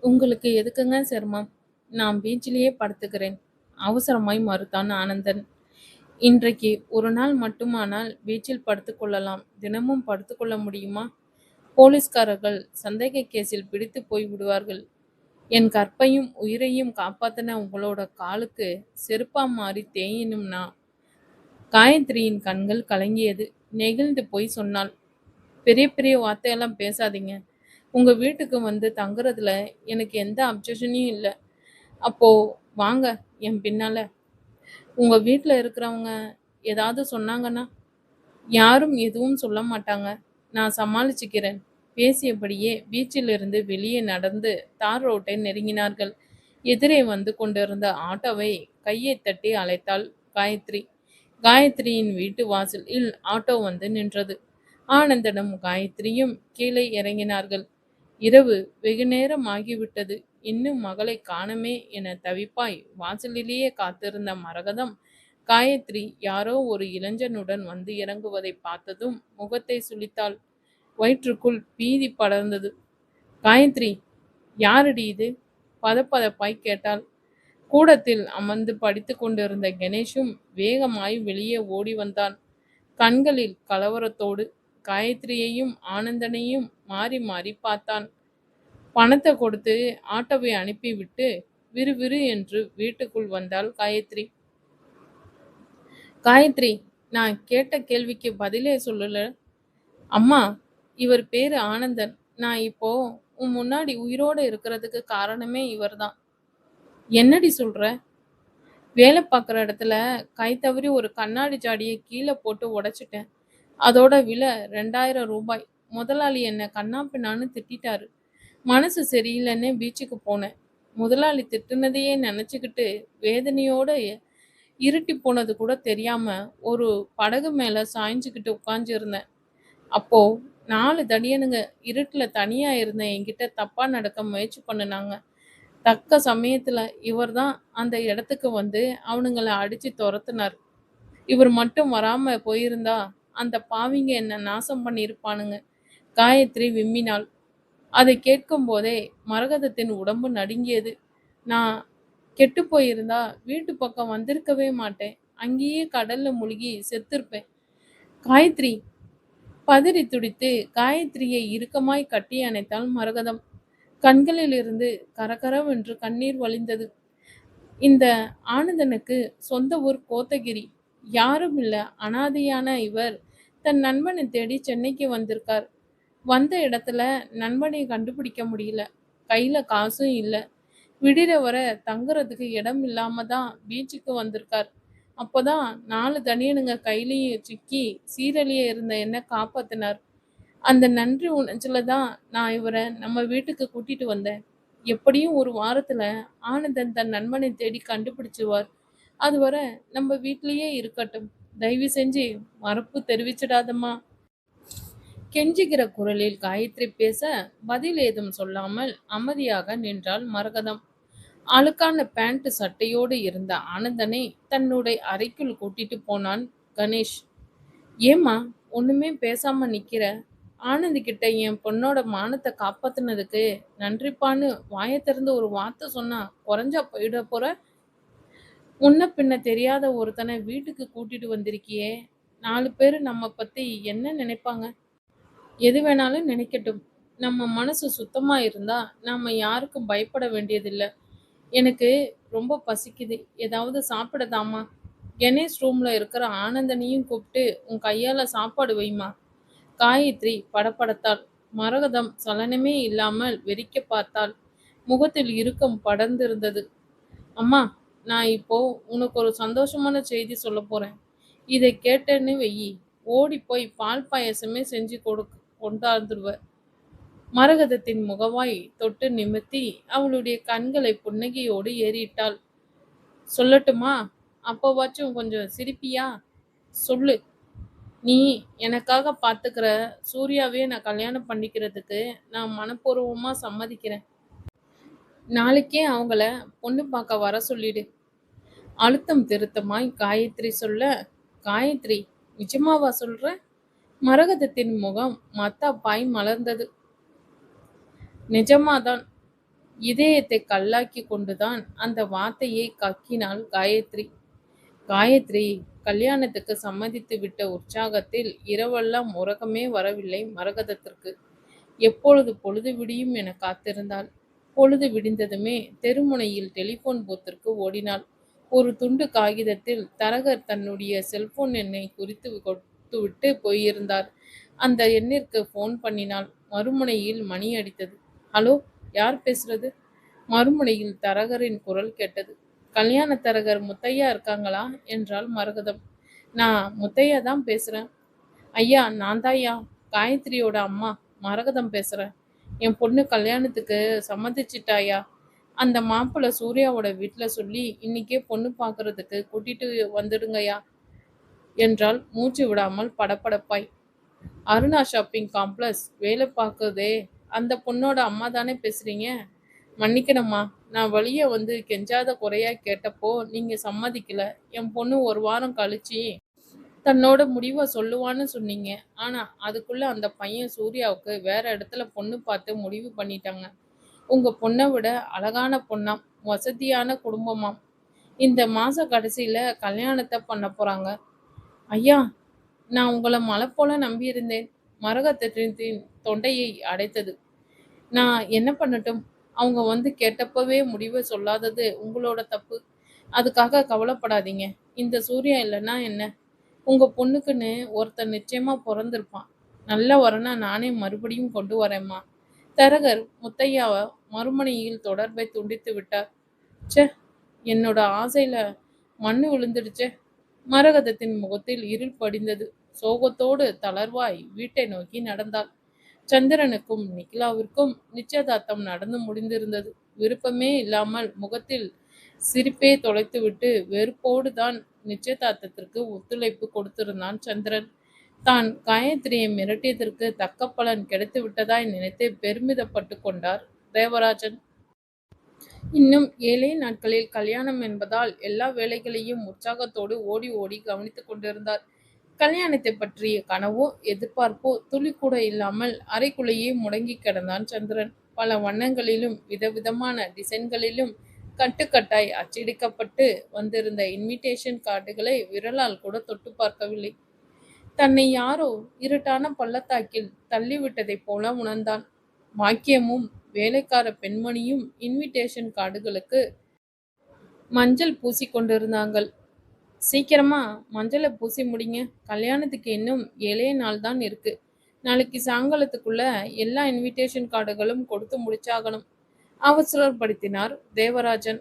உங்களுக்கு எதுக்குங்க சிரமம்? நான் பீச்சிலேயே படுத்துக்கிறேன். அவசரமாய் மறுத்தான் ஆனந்தன். இன்றைக்கு ஒரு நாள் மட்டுமானால் பீச்சில் படுத்துக்கொள்ளலாம் தினமும் படுத்துக்கொள்ள முடியுமா? போலீஸ்காரர்கள் சந்தேக கேஸில் பிடித்து போய் விடுவார்கள். என் கற்பையும் உயிரையும் காப்பாத்தின உங்களோட காலுக்கு செருப்பா மாறி தேயினும்னா காயத்ரியின் கண்கள் கலங்கியது. நெகிழ்ந்து போய் சொன்னாள். பெரிய பெரிய வார்த்தையெல்லாம் பேசாதீங்க. உங்கள் வீட்டுக்கு வந்து தங்குறதுல எனக்கு எந்த அப்ஜெக்ஷனையும் இல்லை. அப்போது வாங்க என் பின்னால். உங்கள் வீட்டில் இருக்கிறவங்க ஏதாவது சொன்னாங்கன்னா யாரும் எதுவும் சொல்ல மாட்டாங்க. நான் சமாளிச்சுக்கிறேன். பேசியபடியே பீச்சிலிருந்து வெளியே நடந்து தார் ரோட்டை நெருங்கினார்கள். எதிரே வந்து கொண்டிருந்த ஆட்டோவை கையை தட்டி அழைத்தாள் காயத்ரி. காயத்ரியின் வீட்டு வாசலில் ஆட்டோ வந்து நின்றது. ஆனந்தனும் காயத்ரியும் கீழே இறங்கினார்கள். இரவு வெகு நேரம் ஆகிவிட்டது இன்னும் மகளை காணமே என தவிப்பாய். வாசலிலேயே காத்திருந்த மரகதம் காயத்ரி யாரோ ஒரு இளைஞனுடன் வந்து இறங்குவதை பார்த்ததும் முகத்தை சுளித்தாள் வயிற்றுக்குள் பீதி படர்ந்தது. காயத்ரி யாரடி இது? பதப்பதப்பாய் கேட்டாள். கூடத்தில் அமர்ந்து படித்து கொண்டிருந்த கணேஷும் வேகமாய் வெளியே ஓடி வந்தான். கண்களில் கலவரத்தோடு காயத்ரியையும் ஆனந்தனையும் மாறி மாறி பார்த்தான். பணத்தை கொடுத்து ஆட்டோவை அனுப்பிவிட்டு விறுவிறு என்று வீட்டுக்குள் வந்தாள் காயத்ரி. காயத்ரி நான் கேட்ட கேள்விக்கு பதிலே சொல்லல. அம்மா இவர் பேரு ஆனந்தன். நான் இப்போ உன் முன்னாடி உயிரோடு இருக்கிறதுக்கு காரணமே இவர்தான். என்னடி சொல்ற? வேலை பார்க்குற இடத்துல கை தவறி ஒரு கண்ணாடி ஜாடியை கீழே போட்டு உடைச்சிட்டேன். அதோட விலை ரெண்டாயிரம் ரூபாய். முதலாளி என்னை கண்ணாப்பின்னான்னு திட்டிட்டாரு. மனசு சரியில்லைன்னு பீச்சுக்கு போனேன். முதலாளி திட்டுனதையே நினச்சிக்கிட்டு வேதனையோட இருட்டி போனது கூட தெரியாமல் ஒரு படகு மேலே சாய்ஞ்சுக்கிட்டு உட்காந்துருந்தேன் அப்போது நாலு தடியனுங்க இருட்டில் தனியாக இருந்த என்கிட்ட தப்பாக நடக்க முயற்சி பண்ணினாங்க. தக்க சமயத்தில் இவர் தான் அந்த இடத்துக்கு வந்து அவனுங்கள அடித்து துரத்துனார். இவர் மட்டும் வராமல் போயிருந்தா அந்த பாவிங்க என்ன நாசம் பண்ணியிருப்பானுங்க. காயத்ரி விம்மினாள். அதை கேட்கும் போதே மரகதத்தின் உடம்பு நடுங்கியது. நான் கெட்டு போயிருந்தா வீட்டு பக்கம் வந்திருக்கவே மாட்டேன். அங்கேயே கடல்ல முழுகி செத்திருப்பேன். காயத்ரி பதறி துடித்து காயத்ரியை இறுக்கமாய் கட்டி அணைத்தாள் மரகதம். கண்களிலிருந்து கரகரவென்று கண்ணீர் வழிந்தது. இந்த ஆனந்தனுக்கு சொந்த ஊர் கோத்தகிரி. யாரும் இல்ல அனாதையான இவர் தன் நண்பனை தேடி சென்னைக்கு வந்திருக்கார். வந்த இடத்துல நண்பனை கண்டுபிடிக்க முடியல. கையில காசும் இல்லை. விடிற வர தங்குறதுக்கு இடம் இல்லாம தான் பீச்சுக்கு வந்திருக்கார். அப்போதான் நாலு தனியனுங்க கையிலையும் சிக்கி சீரழிய இருந்த என்ன காப்பாத்தினார். அந்த நன்றி உணர்ச்சில தான் நான் இவரை நம்ம வீட்டுக்கு கூட்டிட்டு வந்தேன். எப்படியும் ஒரு வாரத்துல ஆனந்தன் தன் நண்பனை தேடி கண்டுபிடிச்சுவார். அதுவரை நம்ம வீட்லயே இருக்கட்டும். தயவு செஞ்சு மறப்பு தெரிவிச்சிடாதம்மா. கெஞ்சுகிற குரலில் காயத்ரி பேச பதில் ஏதும் சொல்லாமல் அமைதியாக நின்றாள் மரகதம். அழுக்கான பேண்ட் சட்டையோடு இருந்த ஆனந்தனை தன்னுடைய அறைக்குள் கூட்டிட்டு போனான் கணேஷ். ஏம்மா ஒண்ணுமே பேசாம நிக்கிற? ஆனந்த் கிட்ட என் பொண்ணோட மானத்தை காப்பாத்தினதுக்கு நன்றிப்பான்னு வாயை திறந்து ஒரு வார்த்தை சொன்னா குறைஞ்சா போயிட போற? முன்ன பின்ன தெரியாத ஒருத்தனை வீட்டுக்கு கூட்டிட்டு வந்திருக்கியே. நாலு பேர் நம்ம பத்தி என்ன நினைப்பாங்க? எது வேணாலும் நினைக்கட்டும். நம்ம மனசு சுத்தமா இருந்தா நாம யாருக்கும் பயப்பட வேண்டியதில்லை. எனக்கு ரொம்ப பசிக்குது. ஏதாவது சாப்பிடதாம்மா கணேஷ் ரூம்ல இருக்கிற ஆனந்தனையும் கூப்பிட்டு உன் கையால சாப்பாடு வைமா காயத்ரி படப்படத்தாள் மரகதம் சலனமே இல்லாமல் வெறிக்க பார்த்தாள். முகத்தில் இறுக்கம் படர்ந்திருந்தது. அம்மா நான் இப்போ உனக்கு ஒரு சந்தோஷமான செய்தி சொல்ல போறேன். இதை கேட்டேன்னு வெயி. ஓடி போய் பால் பாயசமே செஞ்சு கொடு கொண்டாந்துருவ. மரகதத்தின் முகவாய் தொட்டு நிமிர்த்தி அவளுடைய கண்களை புன்னகையோடு ஏறிட்டாள். சொல்லட்டுமா? அப்போவாச்சும் கொஞ்சம் சிரிப்பியா? சொல்லு. நீ எனக்காக பார்த்துக்கிற சூர்யாவே நான் கல்யாணம் பண்ணிக்கிறதுக்கு நான் மனப்பூர்வமாக சம்மதிக்கிறேன். நாளைக்கே அவங்கள பொண்ணு பார்க்க வர சொல்லிடு. அழுத்தம் திருத்தமாய் காயத்ரி சொல்ல காயத்ரி நிஜமாவா சொல்ற? மரகதத்தின் முகம் மத்தாப்பாய் மலர்ந்தது. நிஜமாதான். இதயத்தை கல்லாக்கி கொண்டுதான் அந்த வார்த்தையை கக்கினாள் காயத்ரி. காயத்ரி கல்யாணத்துக்கு சம்மதித்து விட்ட உற்சாகத்தில் இரவெல்லாம் உறக்கமே வரவில்லை மரகதத்திற்கு. எப்பொழுது பொழுது விடியும் என காத்திருந்தாள். பொழுது விடிந்ததுமே தெருமுனையில் டெலிபோன் பூத்திற்கு ஓடினாள். ஒரு துண்டு காகிதத்தில் தரகர் தன்னுடைய செல்போன் எண்ணை குறித்து கொடுத்துவிட்டு போயிருந்தார். அந்த எண்ணிற்கு ஃபோன் பண்ணினாள். மறுமுனையில் மணி அடித்தது. ஹலோ யார் பேசுறது? மறுமுனையில் தரகரின் குரல் கேட்டது. கல்யாண தரகர் முத்தையா இருக்காங்களா? என்றாள் மரகதம். நான் முத்தையா தான் பேசுறேன். ஐயா நான் தாயா காயத்ரியோட அம்மா. மரகதம் பேசுறேன். என் பொண்ணு கல்யாணத்துக்கு சம்மதிச்சிட்டாயா? அந்த மாப்பிள்ளை சூர்யாவோட வீட்டில் சொல்லி இன்னைக்கே பொண்ணு பார்க்கறதுக்கு கூட்டிட்டு வந்துடுங்கய்யா என்றால் மூச்சு விடாமல் படபடப்பாய். அருணா ஷாப்பிங் காம்ப்ளெக்ஸ் வேலை பார்க்குதே. அந்த பொண்ணோட அம்மா தானே பேசுறீங்க? மன்னிக்கணுமா நான் வழியை வந்து கெஞ்சாத குறையா கேட்டப்போ நீங்கள் சம்மதிக்கல. என் பொண்ணு ஒரு வாரம் கழிச்சு தன்னோட முடிவை சொல்லுவான்னு சொன்னீங்க. ஆனா அதுக்குள்ள அந்த பையன் சூர்யாவுக்கு வேற இடத்துல பொண்ணு பார்த்து முடிவு பண்ணிட்டாங்க. உங்க பொண்ணை விட அழகான பொண்ணாம் வசதியான குடும்பமாம் இந்த மாச கடைசியில கல்யாணத்தை பண்ண போறாங்க. ஐயா நான் உங்களை மலை போல நம்பியிருந்தேன். மரகத்தின் தொண்டையை அடைத்தது. நான் என்ன பண்ணட்டும்? அவங்க வந்து கேட்டப்பவே முடிவை சொல்லாதது உங்களோட தப்பு. அதுக்காக கவலைப்படாதீங்க. இந்த சூர்யா இல்லைன்னா என்ன? உங்க பொண்ணுக்குன்னு ஒருத்தன் நிச்சயமா பிறந்திருப்பான். நல்ல வரனா நானே மறுபடியும் கொண்டு வரேம்மா. தரகர் முத்தையாவை மறுமணியில் தொடர்பை துண்டித்து விட்டார். ச்சே என்னோட ஆசையில மண்ணு விழுந்துடுச்சே. மரகதத்தின் முகத்தில் இருள் படிந்தது. சோகத்தோடு தளர்வாய் வீட்டை நோக்கி நடந்தாள். சந்திரனுக்கும் நிக்கிலாவிற்கும் நிச்சயதார்த்தம் நடந்து முடிந்திருந்தது. விருப்பமே இல்லாமல் முகத்தில் சிரிப்பே தொலைத்துவிட்டு வெறுப்போடு தான் நிச்சயதார்த்தத்திற்கு ஒத்துழைப்பு கொடுத்திருந்தான் சந்திரன். தான் காயத்ரியை மிரட்டியதற்கு தக்க பலன் கிடைத்து விட்டதாய் நினைத்து பெருமிதப்பட்டு கொண்டார் தேவராஜன். இன்னும் ஏழே நாட்களில் கல்யாணம் என்பதால் எல்லா வேலைகளையும் உற்சாகத்தோடு ஓடி ஓடி கவனித்துக் கொண்டிருந்தார். கல்யாணத்தை பற்றிய கனவோ எதிர்பார்ப்போ துளி கூட இல்லாமல் அறைக்குள்ளேயே முடங்கி கிடந்தான் சந்திரன். பல வண்ணங்களிலும் விதவிதமான டிசைன்களிலும் கட்டுக்கட்டாய் அச்சடிக்கப்பட்டு வந்திருந்த இன்விடேஷன் கார்டுகளை விரலால் கூட தொட்டு பார்க்கவில்லை. தன்னை யாரோ இருட்டான பள்ளத்தாக்கில் தள்ளிவிட்டதைப் போல உணர்ந்தான். வாக்கியமும் வேலைக்கார பெண்மணியும் இன்விடேஷன் கார்டுகளுக்கு மஞ்சள் பூசி கொண்டிருந்தாங்கள் சீக்கிரமா மஞ்சளை பூசி முடிங்க. கல்யாணத்துக்கு இன்னும் ஏழே நாள் தான் இருக்கு. நாளைக்கு சாயங்காலத்துக்குள்ள எல்லா இன்விடேஷன் கார்டுகளும் கொடுத்து முடிச்சாகணும். அவசரப்படுத்தினார். தேவராஜன்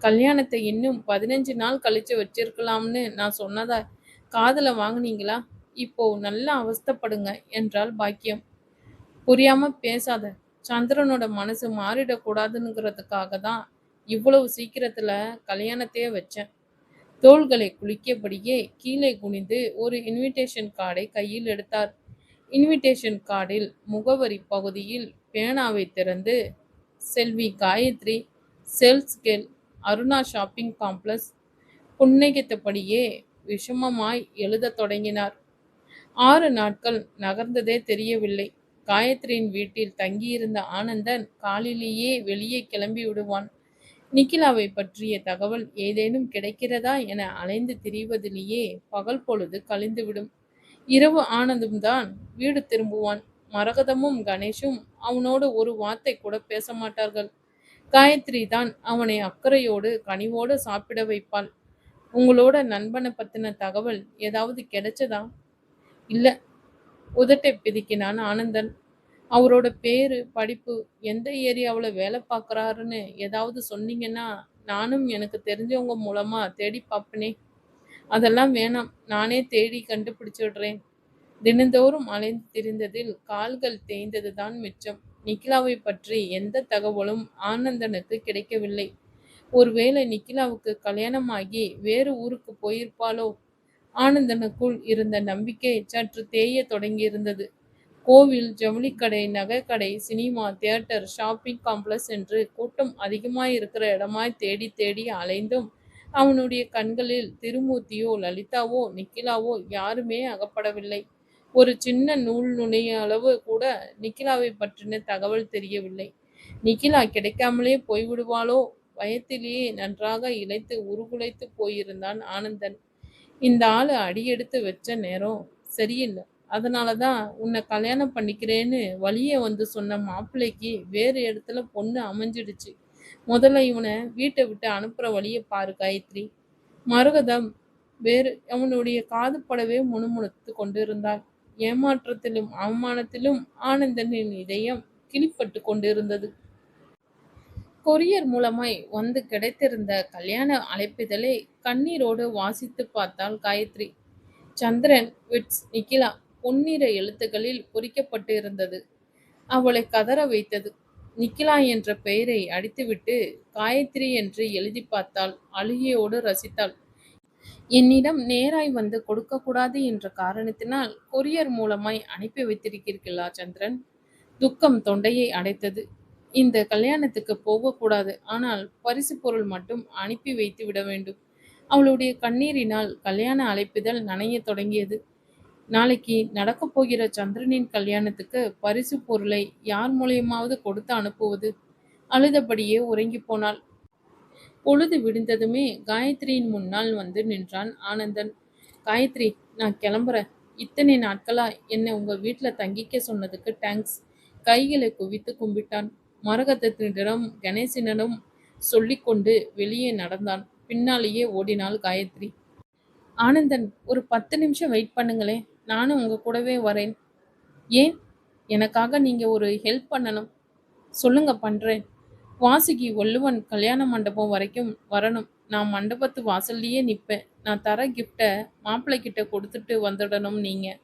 கல்யாணத்தை இன்னும் பதினஞ்சு நாள் கழிச்சு வச்சிருக்கலாம்னு நான் சொன்னதா? காதில் வாங்குனீங்களா? இப்போ நல்லா அவஸ்தப்படுங்க என்றாள் பாக்கியம். புரியாம பேசாத. சந்திரனோட மனசு மாறிடக்கூடாதுங்கிறதுக்காக தான் இவ்வளவு சீக்கிரத்துல கல்யாணத்தையே வச்சேன். தோள்களை குளிக்கபடியே கீழே குனிந்து ஒரு இன்விடேஷன் கார்டை கையில் எடுத்தார். இன்விடேஷன் கார்டில் முகவரி பகுதியில் பேனாவை திறந்து செல்வி காயத்ரி சேல்ஸ் கெல் அருணா ஷாப்பிங் காம்ப்ளெக்ஸ் புன்னகித்தபடியே விஷமமாய் எழுதத் தொடங்கினார். ஆறு நாட்கள் நகர்ந்ததே தெரியவில்லை. காயத்ரியின் வீட்டில் தங்கியிருந்த ஆனந்தன் காலிலேயே வெளியே கிளம்பி விடுவான். நிக்கிலாவை பற்றிய தகவல் ஏதேனும் கிடைக்கிறதா என அலைந்து திரிவதிலேயே பகல் பொழுது கழிந்துவிடும். இரவு ஆனந்தும்தான் வீடு திரும்புவான். மரகதமும் கணேஷும் அவனோடு ஒரு வார்த்தை கூட பேச மாட்டார்கள் காயத்ரி தான் அவனை அக்கறையோடு கனிவோடு சாப்பிட வைப்பாள். உங்களோட நண்பனை பத்தின தகவல் ஏதாவது கிடைச்சதா? இல்ல உதட்டை பிதுக்கினான் ஆனந்தன். அவரோட பேரு படிப்பு எந்த ஏரியாவில் வேலை பார்க்குறாருன்னு ஏதாவது சொன்னீங்கன்னா நானும் எனக்கு தெரிஞ்சவங்க மூலமா தேடி பார்ப்பனே. அதெல்லாம் வேணாம் நானே தேடி கண்டுபிடிச்சிடுறேன். தினந்தோறும் அலைந்து திரிந்ததில் கால்கள் தேய்ந்ததுதான் மிச்சம். நிக்கிலாவை பற்றி எந்த தகவலும் ஆனந்தனுக்கு கிடைக்கவில்லை. ஒருவேளை நிக்கிலாவுக்கு கல்யாணமாகி வேறு ஊருக்கு போயிருப்பாளோ? ஆனந்தனுக்குள் இருந்த நம்பிக்கை சற்று தேய தொடங்கியிருந்தது. கோவில் ஜவுளிக்கடை நகைக்கடை சினிமா தியேட்டர் ஷாப்பிங் காம்ப்ளெக்ஸ் என்று கூட்டம் அதிகமாய் இருக்கிற இடமாய் தேடி தேடி அலைந்தும் அவனுடைய கண்களில் திருமூர்த்தியோ லலிதாவோ நிக்கிலாவோ யாருமே அகப்படவில்லை. ஒரு சின்ன நூல் நுனைய அளவு கூட நிக்கிலாவை பற்றின தகவல் தெரியவில்லை. நிகிலா கிடைக்காமலே போய்விடுவாளோ? பயத்திலேயே நன்றாக இழைத்து உருகுலைத்து போயிருந்தான் ஆனந்தன். இந்த ஆளு அடியெடுத்து வச்ச நேரம் சரியில்லை. அதனால தான் உன்னை கல்யாணம் பண்ணிக்கிறேன்னு வழியே வந்து சொன்ன மாப்பிள்ளைக்கு வேறு இடத்துல பொண்ணு அமைஞ்சிடுச்சு. முதல்ல இவனை வீட்டை விட்டு அனுப்புகிற வழியை பாரு காயத்ரி. மருகதம் வேறு அவனுடைய காது படவே முணுமுணுத்து கொண்டிருந்தாள். ஏமாற்றத்திலும் அவமானத்திலும் ஆனந்தனின் இதயம் கிளிப்பட்டு கொண்டிருந்தது. கொரியர் மூலமாய் வந்து கிடைத்திருந்த கல்யாண அழைப்பிதழை கண்ணீரோடு வாசித்து பார்த்தாள் காயத்ரி. சந்திரன் விட்ஸ் நிக்கிலா பொன்னிற எழுத்துக்களில் பொறிக்கப்பட்டு இருந்தது அவளை கதற வைத்தது. நிக்கிலா என்ற பெயரை அடித்துவிட்டு காயத்ரி என்று எழுதி பார்த்தாள். அழுகியோடு ரசித்தாள். என்னிடம் நேராய் வந்து கொடுக்கக்கூடாது என்ற காரணத்தினால் கொரியர் மூலமாய் அனுப்பி வைத்திருக்கிறீர்களா சந்திரன்? துக்கம் தொண்டையை அடைத்தது. இந்த கல்யாணத்துக்கு போகக்கூடாது. ஆனால் பரிசு பொருள் மட்டும் அனுப்பி வைத்து விட வேண்டும். அவளுடைய கண்ணீரினால் கல்யாண அழைப்புதல் நனைய தொடங்கியது. நாளைக்கு நடக்கப் போகிற சந்திரனின் கல்யாணத்துக்கு பரிசு பொருளை யார் மூலியமாவது கொடுத்து அனுப்புவது? அழுதபடியே உறங்கி போனாள். பொழுது விடிந்ததுமே காயத்ரியின் முன்னால் வந்து நின்றான் ஆனந்தன். காயத்ரி நான் கிளம்புறேன். இத்தனை நாட்களா என்னை உங்க வீட்டில் தங்கிக்க சொன்னதுக்கு தேங்க்ஸ் கைகளை குவித்து கும்பிட்டான். மரகதத்தினிடம் கணேசனிடம் சொல்லிக்கொண்டு வெளியே நடந்தான். பின்னாலேயே ஓடினாள் காயத்ரி. ஆனந்தன் ஒரு பத்து நிமிஷம் வெயிட் பண்ணுங்களேன். நானும் உங்க கூடவே வரேன். ஏன்? எனக்காக நீங்க ஒரு ஹெல்ப் பண்ணணும். சொல்லுங்க பண்றேன். வாசுகி வள்ளுவன் கல்யாண மண்டபம் வரைக்கும் வரணும். நான் மண்டபத்து வாசல்லையே நிற்பேன் நான் தர கிஃப்டை மாப்பிள்ளை கிட்ட கொடுத்துட்டு வந்துடணும் நீங்கள்